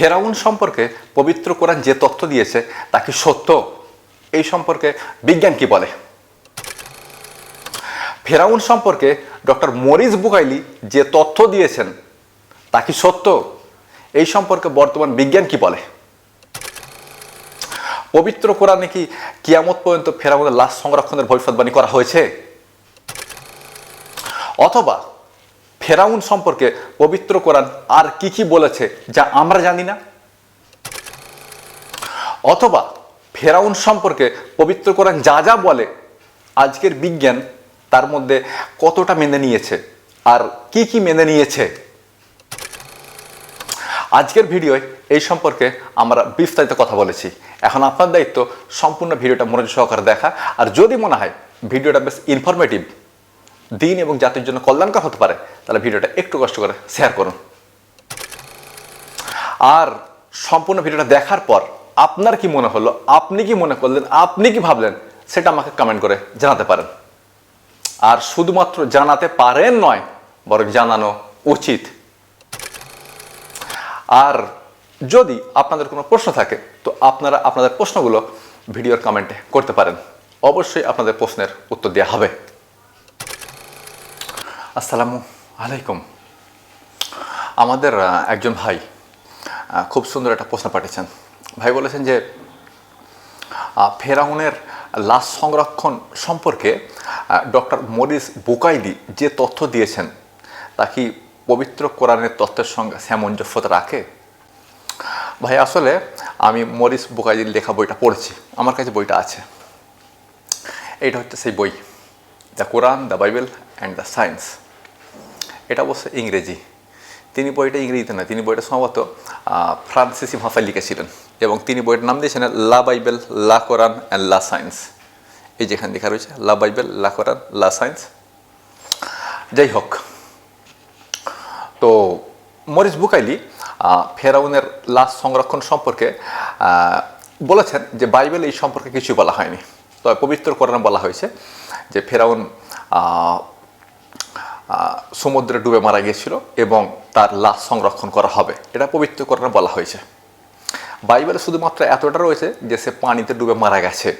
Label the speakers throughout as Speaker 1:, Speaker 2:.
Speaker 1: ফেরাউন সম্পর্কে পবিত্র কোরআন যে তথ্য দিয়েছে তা কি সত্য, এই সম্পর্কে বিজ্ঞান কি বলে? ফেরাউন সম্পর্কে ডক্টর মরিস বুকাইলি যে তথ্য দিয়েছেন, তা কি সত্য? এই সম্পর্কে বর্তমান বিজ্ঞান কি বলে? পবিত্র কোরআনে কি কিয়ামত পর্যন্ত ফেরাউনের লাশ সংরক্ষণের ভবিষ্যৎবাণী করা হয়েছে? অথবা ফেরাউন সম্পর্কে পবিত্র কোরআন আর কি কি বলেছে যা আমরা জানি না? অথবা ফেরাউন সম্পর্কে পবিত্র কোরআন যা যা বলে, আজকের বিজ্ঞান তার মধ্যে কতটা মেনে নিয়েছে আর কি কি মেনে নিয়েছে? আজকের ভিডিওয় এই সম্পর্কে আমরা বিস্তারিত কথা বলেছি। এখন আপনার দায়িত্ব সম্পূর্ণ ভিডিওটা মনোযোগ সহকারে দেখা। আর যদি মনে হয় ভিডিওটা বেশ ইনফরমেটিভ দিন এবং জাতির জন্য কল্যাণকর হতে পারে। তাহলে ভিডিওটা একটু কষ্ট করে শেয়ার করুন। আর সম্পূর্ণ ভিডিওটা দেখার পর আপনার কি মনে হলো, আপনি কি মনে করলেন, আপনি কি ভাবলেন, সেটা আমাকে কমেন্ট করে জানাতে পারেন। আর শুধুমাত্র জানাতে পারেন নয়, বরং জানানো উচিত। আর যদি আপনাদের কোনো প্রশ্ন থাকে, তো আপনারা আপনাদের প্রশ্নগুলো ভিডিওর কমেন্টে করতে পারেন। অবশ্যই আপনাদের প্রশ্নের উত্তর দেওয়া হবে। আসসালামু আলাইকুম। আমাদের একজন ভাই খুব সুন্দর একটা প্রশ্ন পাঠিয়েছেন। ভাই বলেছেন যে ফেরাউনের লাশ সংরক্ষণ সম্পর্কে ডক্টর মরিস বুকাইদি যে তথ্য দিয়েছেন, তা কি পবিত্র কোরআনের তথ্যের সঙ্গে সামঞ্জস্যতা রাখে? ভাই, আসলে আমি মরিস বুকাইদির লেখা বইটা পড়েছি। আমার কাছে বইটা আছে। এইটা হচ্ছে সেই বই, the Quran, the Bible, and the science. এটা অবশ্য ইংরেজি। তিনি বইটা ইংরেজিতে নয় তিনি বইটা সম্ভবত ফ্রান্সিসি ভাষায় লিখেছিলেন। এবং তিনি বইটার নাম দিয়েছেন লা বাইবেল, লা কোরআন অ্যান্ড লা সায়েন্স। এই যেখানে লেখা রয়েছে, লা বাইবেল, লা কোরআন, লা সায়েন্স। যাই হোক, তো মরিস বুকাইলি ফেরাউনের লাশ সংরক্ষণ সম্পর্কে বলেছেন যে বাইবেল এই সম্পর্কে কিছু বলা হয়নি। তবে পবিত্র কোরআনে বলা হয়েছে যে ফেরাউন সমুদ্রে ডুবে মারা গিয়েছিল এবং তার লাশ সংরক্ষণ করা হবে। এটা পবিত্র কোরআনে বলা হয়েছে। বাইবেলে শুধুমাত্র এতটা রয়েছে যে সে পানিতে ডুবে মারা গেছে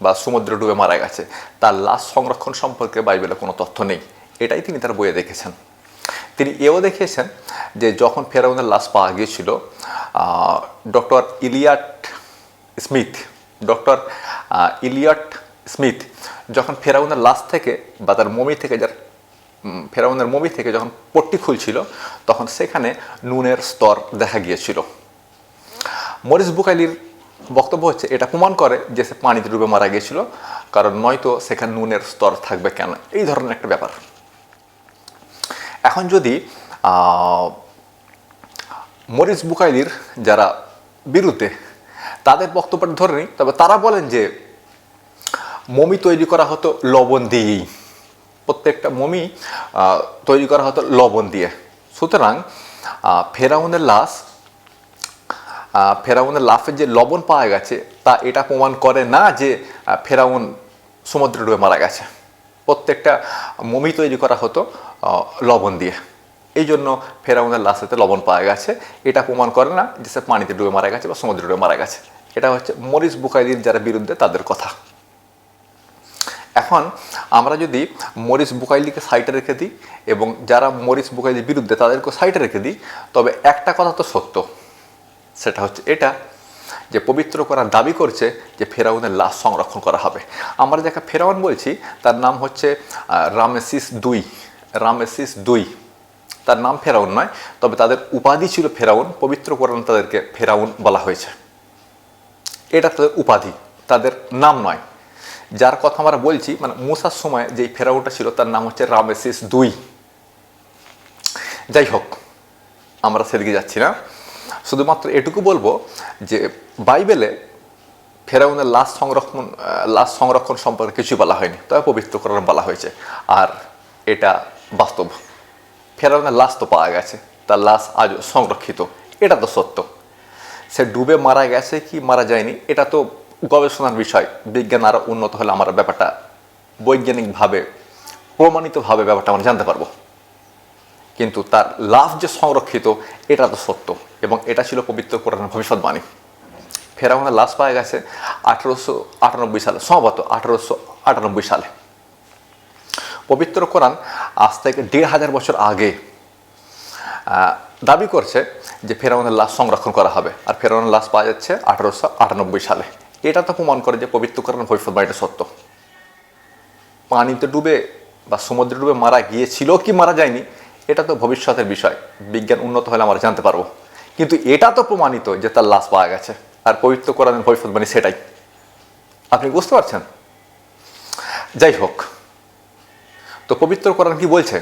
Speaker 1: বা সমুদ্রে ডুবে মারা গেছে। তার লাশ সংরক্ষণ সম্পর্কে বাইবেলে কোনো তথ্য নেই। এটাই তিনি তার বইয়ে দেখেছেন। তিনি এও দেখিয়েছেন যে যখন ফেরাউনের লাশ পাওয়া গিয়েছিল doctor Elliot Smith, doctor Elliot Smith, যখন ফেরাউনের লাশ থেকে বা তার মমি থেকে যার ফেরাউনের মমি থেকে যখন পট্টি খুলছিল, তখন সেখানে নুনের স্তর দেখা গিয়েছিল। মরিস বুকাইলির বক্তব্য হচ্ছে, এটা প্রমাণ করে যে সে পানিতে ডুবে মারা গিয়েছিল, কারণ নয়তো সেখানে নুনের স্তর থাকবে কেন? এই ধরনের একটা ব্যাপার। এখন যদি মরিস বুকাইলির যারা বিরুদ্ধে তাদের বক্তব্যটা ধরে নিই, তবে তারা বলেন যে, মমি তৈরি করা হতো লবণ দিয়েই। প্রত্যেকটা মমি তৈরি করা হতো লবণ দিয়ে। সুতরাং ফেরাউনের লাশ ফেরাউনের লাফের যে লবণ পাওয়া গেছে, তা এটা প্রমাণ করে না যে ফেরাউন সমুদ্রে ডুবে মারা গেছে। প্রত্যেকটা মমি তৈরি করা হতো লবণ দিয়ে। এই জন্য ফেরাউনের লাশেতে লবণ পাওয়া গেছে। এটা প্রমাণ করে না যে সে পানিতে ডুবে মারা গেছে বা সমুদ্রে ডুবে মারা গেছে। এটা হচ্ছে মরিস বুকাইদির যারা বিরুদ্ধে তাদের কথা। এখন আমরা যদি মরিস বুকাইলিকে সাইটে রেখে দিই এবং যারা মরিস বুকাইলির বিরুদ্ধে তাদেরকে সাইটে রেখে দিই, তবে একটা কথা তো সত্য, সেটা হচ্ছে এটা যে পবিত্র করার দাবি করছে যে ফেরাউনের লাশ সংরক্ষণ করা হবে। আমরা যাকে ফেরাউন বলছি, তার নাম হচ্ছে রামেসিস দুই রামেসিস দুই। তার নাম ফেরাউন নয়, তবে তাদের উপাধি ছিল ফেরাউন, পবিত্র কোরআন তাদেরকে ফেরাউন বলা হয়েছে। এটা তাদের উপাধি, তাদের নাম নয়। যার কথা আমরা বলছি মানে মুসার সময় যেই ফেরাউনটা ছিল, তার নাম হচ্ছে রামেসিস দুই। যাই হোক, আমরা সেদিকে যাচ্ছি না। শুধুমাত্র এটুকু বলব যে, বাইবেলে ফেরাউনের লাশ সংরক্ষণ লাশ সংরক্ষণ সম্পর্কে কিছু বলা হয়নি, তবে পবিত্র কোরআন বলা হয়েছে। আর এটা বাস্তব। ফেরাউনের লাশ তো পাওয়া গেছে, তার লাশ আজও সংরক্ষিত, এটা তো সত্য। সে ডুবে মারা গেছে কি মারা যায়নি, এটা তো গবেষণার বিষয়, বিজ্ঞান আরও উন্নত হলে আমরা ব্যাপারটা বৈজ্ঞানিকভাবে, প্রমাণিতভাবে ব্যাপারটা আমরা জানতে পারব। কিন্তু তার লাভ যে সংরক্ষিত, এটা তো সত্য এবং এটা ছিল পবিত্র কোরআনের ভবিষ্যৎবাণী। ফেরাউনের লাশ পাওয়া গেছে আঠারোশো আটানব্বই সালে, সম্ভবত আঠারোশো আটানব্বই সালে। পবিত্র কোরআন আজ থেকে দেড় হাজার বছর আগে দাবি করছে যে ফেরাউনের লাশ সংরক্ষণ করা হবে। আর ফেরাউনের লাশ পাওয়া যাচ্ছে আঠারোশো আটানব্বই সালে। এটা তো প্রমাণ করে যে পবিত্র কোরআন ভবিষ্যৎবাণীটা সত্য। পানিতে ডুবে বা সমুদ্রে ডুবে মারা গিয়েছিল কি মারা যায়নি, এটা তো ভবিষ্যতের বিষয়। বিজ্ঞান উন্নত হলে আমরা জানতে পারব। কিন্তু এটা তো প্রমাণিত যে তার লাশ পাওয়া গেছে, আর পবিত্র কোরআনের ভবিষ্যৎবাণী সেটাই। আপনি বুঝতে পারছেন? যাই হোক, তো পবিত্র কোরআন কি বলছে?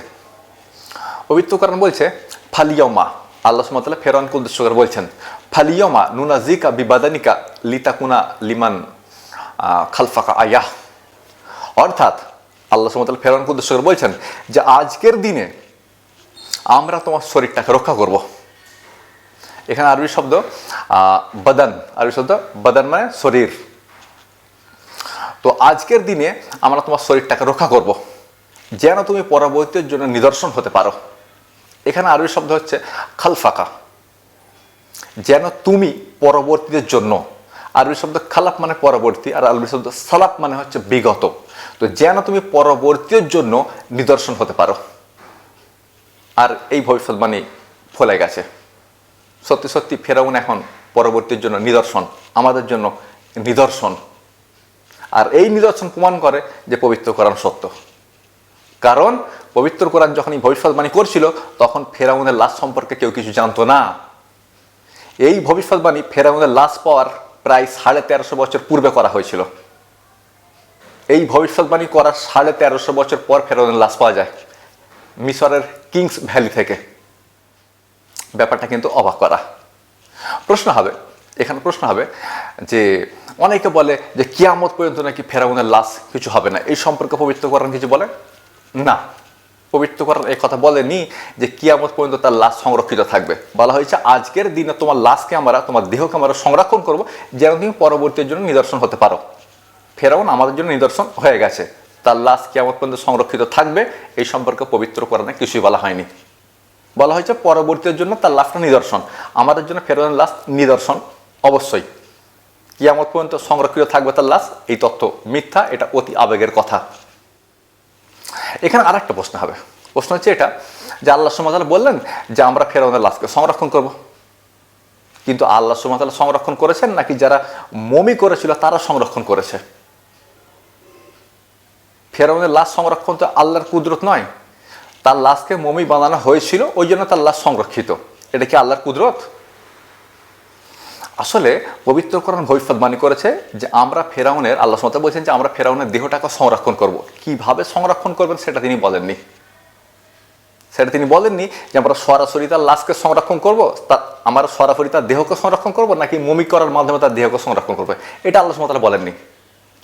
Speaker 1: পবিত্র কোরআন বলছে ফালিয়মা আল্লাহ সুমতাল্লাহ ফেরানকে উদ্দেশ্য করে বলছেন ফালিয়মা নুনা জিকা বিবাদানিকা লিতাকুনা লিমান খালফাকা আয়াহ অর্থাৎ আল্লাহ সুমতাল্লাহ ফেরানকে উদ্দেশ্য বলছেন যে আজকের দিনে আমরা তোমার শরীরটাকে রক্ষা করব। এখানে আরবি শব্দ বদন, আরবি শব্দ বদন মানে শরীর। তো আজকের দিনে আমরা তোমার শরীরটাকে রক্ষা করব। যেন তুমি পরবর্তীর জন্য নিদর্শন হতে পারো। এখানে আরবি শব্দ হচ্ছে খালফাকা। যেন তুমি পরবর্তীদের জন্য, আরবি শব্দ খালাপ মানে পরবর্তী, আর আরবি শব্দ সালাপ মানে হচ্ছে বিগত। তো যেন তুমি পরবর্তীর জন্য নিদর্শন হতে পারো। আর এই ভবিষ্যৎবাণী ফলে গেছে। সত্যি সত্যি ফেরাউন এখন পরবর্তীর জন্য নিদর্শন, আমাদের জন্য নিদর্শন। আর এই নিদর্শন প্রমাণ করে যে পবিত্র কোরআন সত্য। কারণ পবিত্র কোরআন যখন এই ভবিষ্যৎবাণী করছিল, তখন ফেরাউনের লাশ সম্পর্কে কেউ কিছু জানতো না। এই ভবিষ্যৎবাণী ফেরাউনের লাশ পাওয়ার প্রায় সাড়ে তেরোশো বছর পূর্বে করা হয়েছিল। এই ভবিষ্যৎবাণী করার সাড়ে তেরোশো বছর পর ফেরাউনের লাশ পাওয়া যায় মিশরের কিংস ভ্যালি থেকে। ব্যাপারটা কিন্তু অবাক করা। প্রশ্ন হবে, এখানে প্রশ্ন হবে যে অনেকে বলে যে কিয়ামত পর্যন্ত নাকি ফেরাউনের লাশ কিছু হবে না। এই সম্পর্কে পবিত্র করার কিছু বলে? না। পবিত্র করার এই কথা বলেনি যে কিয়ামত পর্যন্ত তার লাশ সংরক্ষিত থাকবে। বলা হয়েছে, আজকের দিনে তোমার লাশকে আমরা তোমার দেহকে আমরা সংরক্ষণ করব, যেন তুমি পরবর্তীর জন্য নিদর্শন হতে পারো। ফেরাউন আমাদের জন্য নিদর্শন হয়ে গেছে। তার লাশ কিয়ামত পর্যন্ত সংরক্ষিত থাকবে, এই সম্পর্কে পবিত্র কোরআনে কিছুই বলা হয়নি। বলা হয়েছে, পরবর্তীর জন্য তার লাশটা নিদর্শন। আমাদের জন্য ফেরাউনের লাশ নিদর্শন অবশ্যই। কিয়ামত পর্যন্ত সংরক্ষিত থাকবে তার লাশ, এই তথ্য মিথ্যা, এটা অতি আবেগের কথা। এখানে আরেকটা প্রশ্ন হবে। প্রশ্ন হচ্ছে এটা যে আল্লাহ সুমাতাল বললেন যে আমরা ফেরাউনের লাশকে সংরক্ষণ করব। কিন্তু আল্লাহ সুমাতাল সংরক্ষণ করেছেন নাকি যারা মমি করেছিল তারা সংরক্ষণ করেছে? ফেরাউনের লাশ সংরক্ষণ তো আল্লাহর কুদরত নয়। তার লাশকে মমি বানানো হয়েছিল, ওই জন্য তার লাশ সংরক্ষিত। এটা কি আল্লাহর কুদরত? আসলে পবিত্রকরণ ভবিষ্যৎবাণী করেছে যে আমরা ফেরাউনের, আল্লাহ মতো বলছেন যে আমরা ফেরাউনের দেহটাকে সংরক্ষণ করব। কীভাবে সংরক্ষণ করবেন সেটা তিনি বলেননি। সেটা তিনি বলেননি যে আমরা সরাসরি তার লাশকে সংরক্ষণ করব, তা আমরা সরাসরি তার দেহকে সংরক্ষণ করব নাকি মমি করার মাধ্যমে তার দেহকে সংরক্ষণ করবে? এটা আল্লাহ মতালা বলেননি।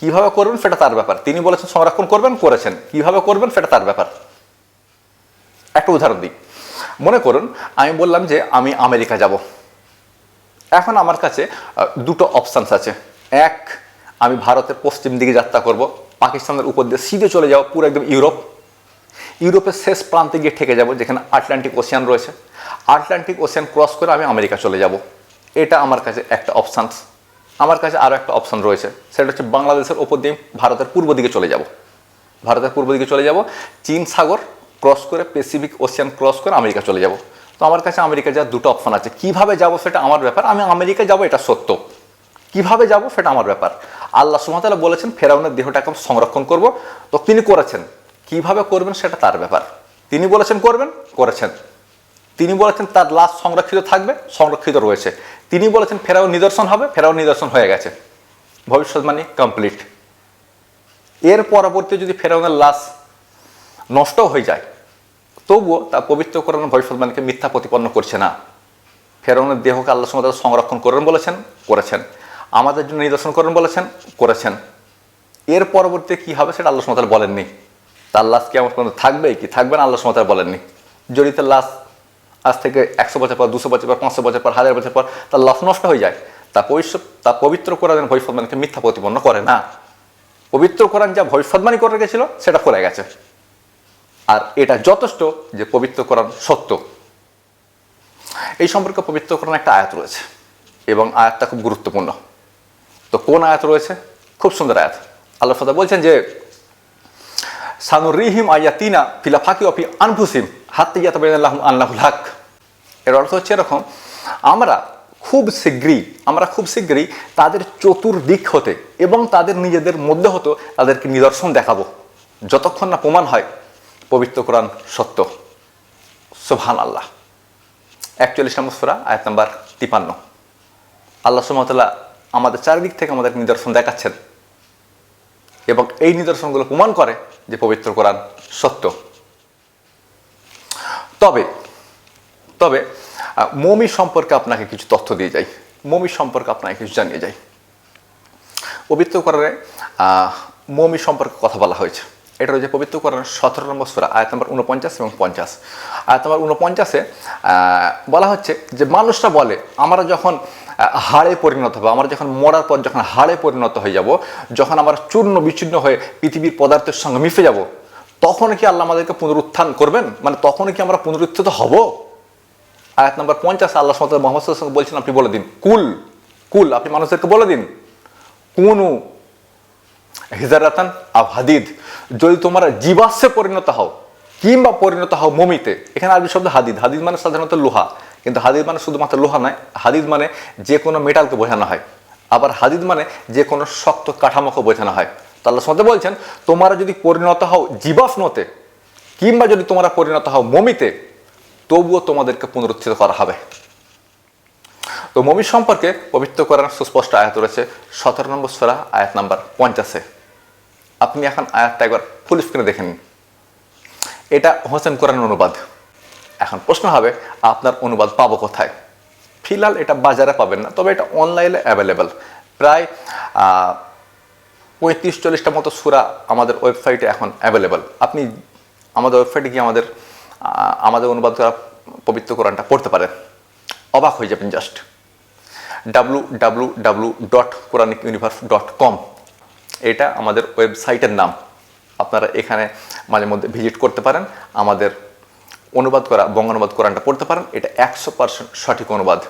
Speaker 1: কীভাবে করবেন সেটা তার ব্যাপার। তিনি বলেছেন সংরক্ষণ করবেন, করেছেন। কীভাবে করবেন সেটা তার ব্যাপার। একটা উদাহরণ দিই। মনে করুন, আমি বললাম যে আমি আমেরিকা যাব। এখন আমার কাছে দুটো অপশানস আছে। এক, আমি ভারতের পশ্চিম দিকে যাত্রা করব, পাকিস্তানের উপর দিয়ে সিধে চলে যাব, পুরো একদম ইউরোপ। ইউরোপের শেষ প্রান্তে গিয়ে ঠেকে যাব, যেখানে আটলান্টিক ওশিয়ান রয়েছে। আটলান্টিক ওশিয়ান ক্রস করে আমি আমেরিকা চলে যাব। এটা আমার কাছে একটা অপশানস আমার কাছে আরও একটা অপশান রয়েছে, সেটা হচ্ছে বাংলাদেশের ওপর দিয়ে ভারতের পূর্ব দিকে চলে যাব। ভারতের পূর্ব দিকে চলে যাব, চীন সাগর ক্রস করে প্যাসিফিক ওশিয়ান ক্রস করে আমেরিকা চলে যাব। তো আমার কাছে আমেরিকা যাওয়ার দুটো অপশন আছে। কীভাবে যাব সেটা আমার ব্যাপার, আমি আমেরিকা যাব, এটা সত্য। কীভাবে যাব সেটা আমার ব্যাপার। আল্লাহ সুমতালা বলেছেন, ফেরাউনের দেহটাকে আমি সংরক্ষণ করব। তো তিনি করেছেন। কীভাবে করবেন সেটা তার ব্যাপার। তিনি বলেছেন করবেন, করেছেন। তিনি বলেছেন তার লাশ সংরক্ষিত থাকবে, সংরক্ষিত রয়েছে। তিনি বলেছেন ফেরাও নিদর্শন হবে ফেরাও নিদর্শন হয়ে গেছে। ভবিষ্যৎবাণী কমপ্লিট এর পরবর্তী যদি ফেরাউনের লাশ নষ্ট হয়ে যায় তবুও তা পবিত্র করানো ভবিষ্যৎবাণীকে মিথ্যা প্রতিপন্ন করছে না। ফেরাউনের দেহকে আল্লাহ সুমতাল সংরক্ষণ করবেন বলেছেন, করেছেন। আমাদের জন্য নিদর্শন করবেন বলেছেন, করেছেন। এর পরবর্তী কি হবে সেটা আল্লাহ সুমতাল বলেননি। তার লাশ কি আমার পর্যন্ত থাকবে কি? থাকবে না আল্লাহ সুমতাল বলেননি। যদি তার লাশ আজ থেকে একশো বছর পর, দুশো বছর পর, পাঁচশো বছর পর, হাজার বছর পর তার লাশ নষ্ট হয়ে যায়। তা ভবিষ্যৎ তা পবিত্র কোরআন ভবিষ্যৎবাণীকে মিথ্যা প্রতিপন্ন করে না। পবিত্র কোরআন যা ভবিষ্যৎবাণী করে গেছিল সেটা করে গেছে। আর এটা যথেষ্ট যে পবিত্র কোরআন সত্য। এই সম্পর্কে পবিত্র কোরআন একটা আয়াত রয়েছে এবং আয়াতটা খুব গুরুত্বপূর্ণ। তো কোন আয়াত রয়েছে? খুব সুন্দর আয়াত। আল্লাহ ফাদা বলছেন যে সানুরিহিম আয়াতিনা ফিলা ফাঁকি অফি আনফুসিম হাত্তি ইয়াত আল্লাহুল হক। এর অর্থ হচ্ছে এরকম, আমরা খুব শীঘ্রই আমরা খুব শীঘ্রই তাদের চতুর্দিক হতে এবং তাদের নিজেদের মধ্যে হতো তাদেরকে নিদর্শন দেখাবো। যতক্ষণ না প্রমাণ হয় পবিত্র কোরআন সত্য। সোভান আল্লাহ একচল্লিশ নম্বর সুরা, আয়াত নাম্বার তিপান্ন। আল্লাহ সুমতলা আমাদের চারিদিক থেকে আমাদের নিদর্শন দেখাচ্ছেন এবং এই নিদর্শনগুলো প্রমাণ করে যে পবিত্র কোরআন সত্য। তবে তবে মমি সম্পর্কে আপনাকে কিছু তথ্য দিয়ে যাই। মমি সম্পর্কে আপনাকে কিছু জানিয়ে যাই। পবিত্র কোরআনে মমি সম্পর্কে কথা বলা হয়েছে। এটা রয়েছে পবিত্র কোরআনের সতেরো নম্বর সুরা, আয়াত নম্বর উনপঞ্চাশ এবং পঞ্চাশ। আয়াত নম্বর উনপঞ্চাশে বলা হচ্ছে যে মানুষরা বলে, আমরা যখন হাড়ে পরিণত হব, আমরা যখন মরার পর যখন হাড়ে পরিণত হয়ে যাব, যখন আমরা চূর্ণ বিচ্ছিন্ন হয়ে পৃথিবীর পদার্থের সঙ্গে মিশে যাব, তখন কি আল্লাহ আমাদেরকে পুনরুত্থান করবেন? মানে তখন কি আমরা পুনরুত্থিত হব? আয়াত নম্বর পঞ্চাশ, আল্লাহ সামত মোহাম্মদ সাল্লাল্লাহু বলছেন, আপনি বলে দিন, কুল কুল, আপনি মানুষদেরকে বলে দিন, কুনু হিজারাতান আব হাদিদ, যদি তোমরা জীবাশ্মে পরিণত হও, কিংবা পরিণত হও মমিতে, এখানে আরবি শব্দ হাদিদ। হাদিদ মানে সাধারণত লোহা, কিন্তু হাদিদ মানে শুধুমাত্র লোহা নয়, হাদিদ মানে যে কোনো মেটালকে বোঝানো হয়। আবার হাদিদ মানে যে কোনো শক্ত কাঠামোকে বোঝানো হয়। তো আল্লাহ সাথে বলছেন, তোমরা যদি পরিণত হও জীবাশ্মতে, কিংবা যদি তোমরা পরিণত হও মমিতে, তবুও তোমাদেরকে পুনরুত্থিত করা হবে। তো মমি সম্পর্কে পবিত্র করার সুস্পষ্ট আয়াত রয়েছে, সতেরো নম্বর সরা, আয়াত নাম্বার পঞ্চাশে। আপনি এখন আয়াতটা একবার ফুল স্ক্রিনে দেখেন। এটা হোসেন কোরআন অনুবাদ। এখন প্রশ্ন হবে, আপনার অনুবাদ পাবো কোথায়? ফিলহাল এটা বাজারে পাবেন না, তবে এটা অনলাইনে অ্যাভেলেবেল প্রায় পঁয়ত্রিশ চল্লিশটা মতো সুরা আমাদের ওয়েবসাইটে এখন অ্যাভেলেবেল আপনি আমাদের ওয়েবসাইটে গিয়ে আমাদের আমাদের অনুবাদ করা, পবিত্র কোরআনটা পড়তে পারেন। অবাক হয়ে যাবেন just W W W dot Quranic universe dot com এটা আমাদের ওয়েবসাইটের নাম। আপনারা এখানে মাঝে মধ্যে ভিজিট করতে পারেন। আমাদের অনুবাদ করা, বঙ্গানুবাদ কোরআনটা পড়তে পারেন। এটা একশো পার্সেন্ট সঠিক অনুবাদ।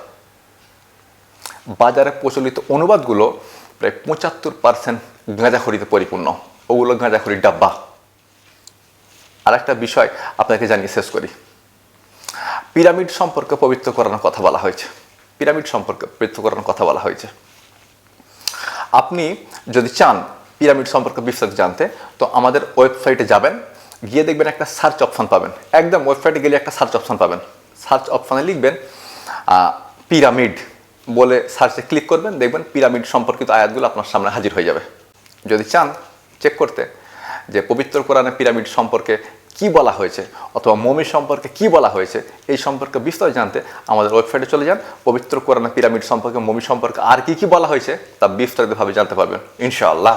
Speaker 1: বাজারে প্রচলিত অনুবাদগুলো প্রায় পঁচাত্তর পার্সেন্ট গাঁজাখড়িতে পরিপূর্ণ। ওগুলো গাঁজাখড়ির ডাব্বা। আর একটা বিষয় আপনাকে জানিয়ে শেষ করি। পিরামিড সম্পর্কে পবিত্র করানোর কথা বলা হয়েছে। পিরামিড সম্পর্কে পবিত্র করানোর কথা বলা হয়েছে। আপনি যদি চান পিরামিড সম্পর্কে বিস্তারিত জানতে, তো আমাদের ওয়েবসাইটে যাবেন, গিয়ে দেখবেন একটা সার্চ অপশন পাবেন। একদম ওয়েবসাইটে গেলে একটা সার্চ অপশন পাবেন। সার্চ অপশানে লিখবেন পিরামিড বলে সার্চে ক্লিক করবেন, দেখবেন পিরামিড সম্পর্কিত আয়াতগুলো আপনার সামনে হাজির হয়ে যাবে। যদি চান চেক করতে যে পবিত্র কোরআনে পিরামিড সম্পর্কে কি বলা হয়েছে অথবা মমি সম্পর্কে কি বলা হয়েছে, এই সম্পর্কে বিস্তারিত জানতে আমাদের ওয়েবসাইটে চলে যান। পবিত্র কোরআনে পিরামিড সম্পর্কে, মমি সম্পর্কে আর কি কি বলা হয়েছে, তা বিস্তারিতভাবে জানতে পারবেন, ইনশাআল্লাহ।